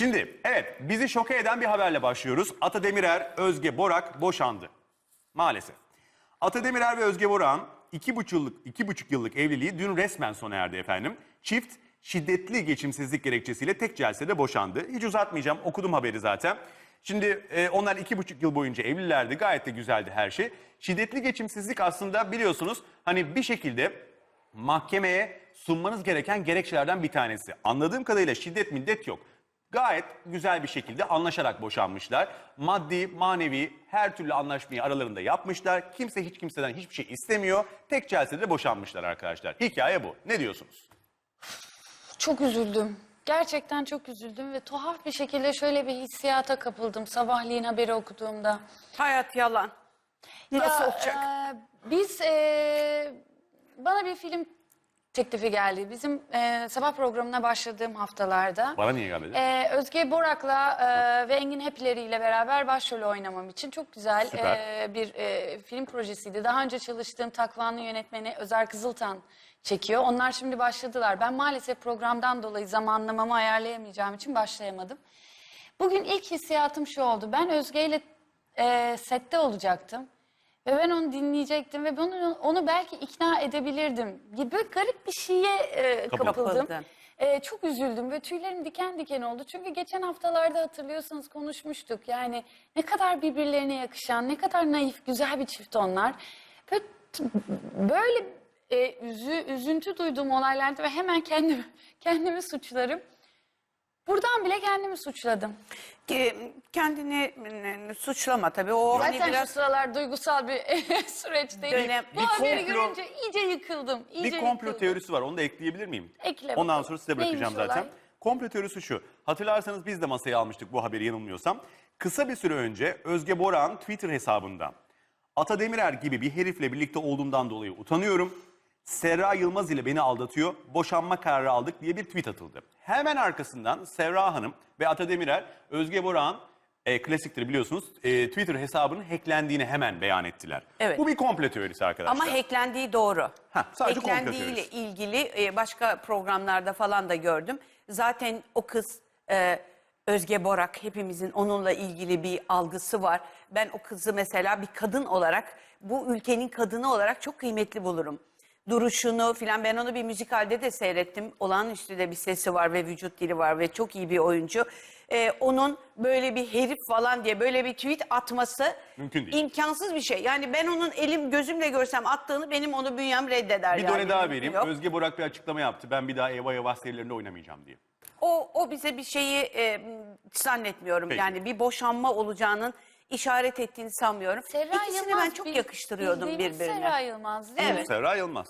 Şimdi evet bizi şoke eden bir haberle başlıyoruz. Ata Demirer, Özge Borak boşandı. Maalesef. Ata Demirer ve Özge Borak'ın iki buçuk yıllık, iki buçuk yıllık evliliği dün resmen sona erdi efendim. Çift şiddetli geçimsizlik gerekçesiyle tek celsede boşandı. Hiç uzatmayacağım okudum haberi zaten. Şimdi e, onlar iki buçuk yıl boyunca evlilerdi gayet de güzeldi her şey. Şiddetli geçimsizlik aslında biliyorsunuz hani bir şekilde mahkemeye sunmanız gereken gerekçelerden bir tanesi. Anladığım kadarıyla şiddet middet yok. Gayet güzel bir şekilde anlaşarak boşanmışlar. Maddi, manevi her türlü anlaşmayı aralarında yapmışlar. Kimse hiç kimseden hiçbir şey istemiyor. Tek celsede de boşanmışlar arkadaşlar. Hikaye bu. Ne diyorsunuz? Çok üzüldüm. Gerçekten çok üzüldüm ve tuhaf bir şekilde şöyle bir hissiyata kapıldım sabahleyin haberi okuduğumda. Hayat yalan. Nasıl Ya, olacak? e, biz e, bana bir film teklifi geldi. Bizim e, sabah programına başladığım haftalarda. Bana niye gelmedi? E, Özge Borak'la e, ve Engin Hepileri ile beraber başrol oynamam için çok güzel Süper. e, bir e, film projesiydi. Daha önce çalıştığım Takva'nın yönetmeni Özer Kızıltan çekiyor. Onlar şimdi başladılar. Ben maalesef programdan dolayı zamanlamamı ayarlayamayacağım için başlayamadım. Bugün ilk hissiyatım şu oldu. Ben Özge ile e, sette olacaktım. Ve ben onu dinleyecektim ve onu, onu belki ikna edebilirdim gibi garip bir şeye e, kapıldım. Kapıldın. E, çok üzüldüm ve tüylerim diken diken oldu. Çünkü geçen haftalarda hatırlıyorsanız konuşmuştuk. Yani ne kadar birbirlerine yakışan, ne kadar naif, güzel bir çift onlar. Böyle, böyle e, üzü, üzüntü duyduğum olaylarda ve hemen kendimi, kendimi suçlarım. Buradan bile kendimi suçladım. Ki Kendini suçlama tabii. O Zaten hani biraz şu sıralar duygusal bir süreçteyim. Dönem- Bu Bir haberi komplo- görünce iyice yıkıldım. iyice bir komplo yıkıldım. teorisi var. Onu da ekleyebilir miyim? Ekle Ondan bakalım. sonra size bırakacağım Neymiş zaten. olay? Komplo teorisi şu. Hatırlarsanız biz de masaya almıştık bu haberi yanılmıyorsam. Kısa bir süre önce Özge Borak'ın Twitter hesabından Ata Demirer gibi bir herifle birlikte olduğumdan dolayı utanıyorum. Serra Yılmaz ile beni aldatıyor. Boşanma kararı aldık diye bir tweet atıldı. Hemen arkasından Serra Hanım ve Ata Demirer Özge Borak'ın e, klasiktir biliyorsunuz e, Twitter hesabının hacklendiğini hemen beyan ettiler. Evet. Bu bir komplo teorisi arkadaşlar. ama hacklendiği doğru. Ha, sadece komplo Hacklendiğiyle teorisi. ilgili e, başka programlarda falan da gördüm. Zaten o kız e, Özge Borak hepimizin onunla ilgili bir algısı var. Ben o kızı mesela bir kadın olarak bu ülkenin kadını olarak çok kıymetli bulurum. Duruşunu filan ben onu bir müzikalde de seyrettim. Olağanüstü de bir sesi var ve vücut dili var ve çok iyi bir oyuncu. E, onun böyle bir herif falan diye böyle bir tweet atması Mümkün değil. imkansız bir şey. Yani ben onun elim gözümle görsem attığını benim onu bünyem reddeder. Bir yani. done daha vereyim. yok. Özge Borak bir açıklama yaptı. Ben bir daha Eva Yavaş serilerinde oynamayacağım diye. O, o bize bir şeyi e, zannetmiyorum. Peki. Yani bir boşanma olacağının işaret ettiğini sanmıyorum. Serra İkisini Yılmaz ben çok bil- yakıştırıyordum bildiğimiz birbirine. Serra Yılmaz değil mi? Evet. Serra Yılmaz.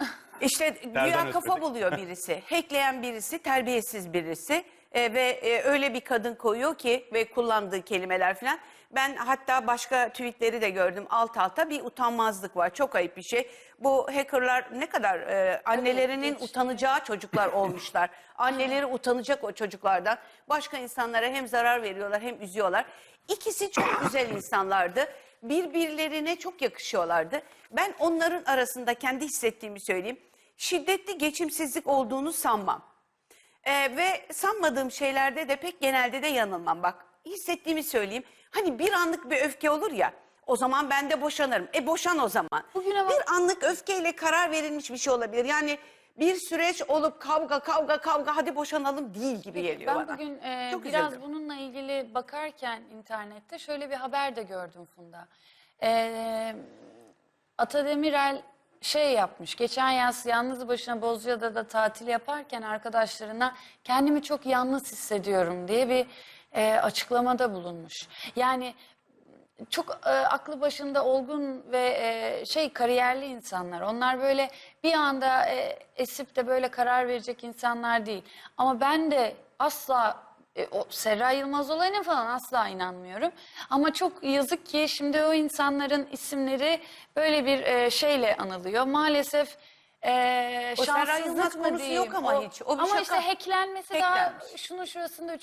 İşte güya kafa buluyor birisi. Hackleyen birisi, terbiyesiz birisi. E, ve e, öyle bir kadın koyuyor ki ve kullandığı kelimeler falan. Ben hatta başka tweetleri de gördüm alt alta bir utanmazlık var. Çok ayıp bir şey. Bu hackerlar ne kadar e, annelerinin utanacağı çocuklar olmuşlar. Anneleri utanacak o çocuklardan. Başka insanlara hem zarar veriyorlar hem üzüyorlar. İkisi çok güzel insanlardı. Birbirlerine çok yakışıyorlardı. Ben onların arasında kendi hissettiğimi söyleyeyim. Şiddetli geçimsizlik olduğunu sanmam. Ee, ve sanmadığım şeylerde de pek genelde de yanılmam. Bak hissettiğimi söyleyeyim. Hani bir anlık bir öfke olur ya. O zaman ben de boşanırım. E boşan o zaman. Bugün ama- Bir anlık öfkeyle karar verilmiş bir şey olabilir. Yani bir süreç olup kavga kavga kavga hadi boşanalım değil gibi geliyor ben bana. bugün e, Çok biraz üzüldüm. bununla ilgili bakarken internette şöyle bir haber de gördüm Funda. E, Ata Demirel şey yapmış. Geçen yaz yalnız başına Bozcaada'da da tatil yaparken arkadaşlarına kendimi çok yalnız hissediyorum diye bir e, açıklamada bulunmuş. Yani çok e, aklı başında olgun ve e, şey kariyerli insanlar. Onlar böyle bir anda e, esip de böyle karar verecek insanlar değil. Ama ben de asla e, o Serra Yılmaz olayına falan asla inanmıyorum. Ama çok yazık ki şimdi o insanların isimleri böyle bir e, şeyle anılıyor. Maalesef Ee, O Serra şanssızlık mı konusu diyeyim? yok ama hiç. O bir ama şaka. işte hacklenmesi daha Hacklenmiş. şunun şurasında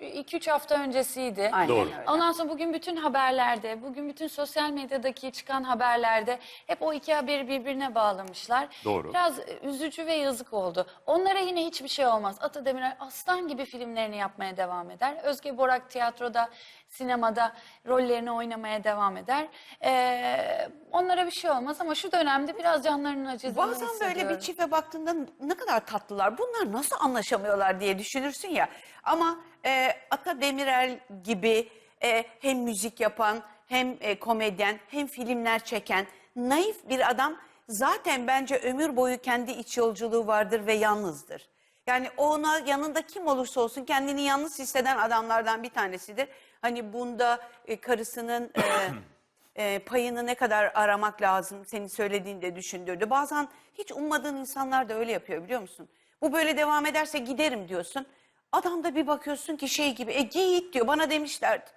2-3 hafta öncesiydi. Aynen Doğru. öyle. Ondan sonra bugün bütün haberlerde, bugün bütün sosyal medyadaki çıkan haberlerde hep o iki haberi birbirine bağlamışlar. Doğru. Biraz üzücü ve yazık oldu. Onlara yine hiçbir şey olmaz. Ata Demirer aslan gibi filmlerini yapmaya devam eder. Özge Borak tiyatroda, sinemada rollerini oynamaya devam eder. Ee, onlara bir şey olmaz ama şu dönemde biraz canlarının acıdığını Bazen böyle bir çifte baktığında ne kadar tatlılar. Bunlar nasıl anlaşamıyorlar diye düşünürsün ya. Ama e, Ata Demirel gibi e, hem müzik yapan hem e, komedyen hem filmler çeken naif bir adam zaten bence ömür boyu kendi iç yolculuğu vardır ve yalnızdır. Yani ona yanında kim olursa olsun kendini yalnız hisseden adamlardan bir tanesidir. Hani bunda e, karısının e, e, payını ne kadar aramak lazım senin söylediğin de düşündürdü. Bazen hiç ummadığın insanlar da öyle yapıyor biliyor musun? Bu böyle devam ederse giderim diyorsun. Adam da bir bakıyorsun ki şey gibi e git diyor bana demişlerdi.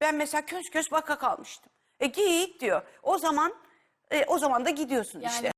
Ben mesela köz köz baka kalmıştım. E git diyor. O zaman e, o zaman da gidiyorsun Yani işte.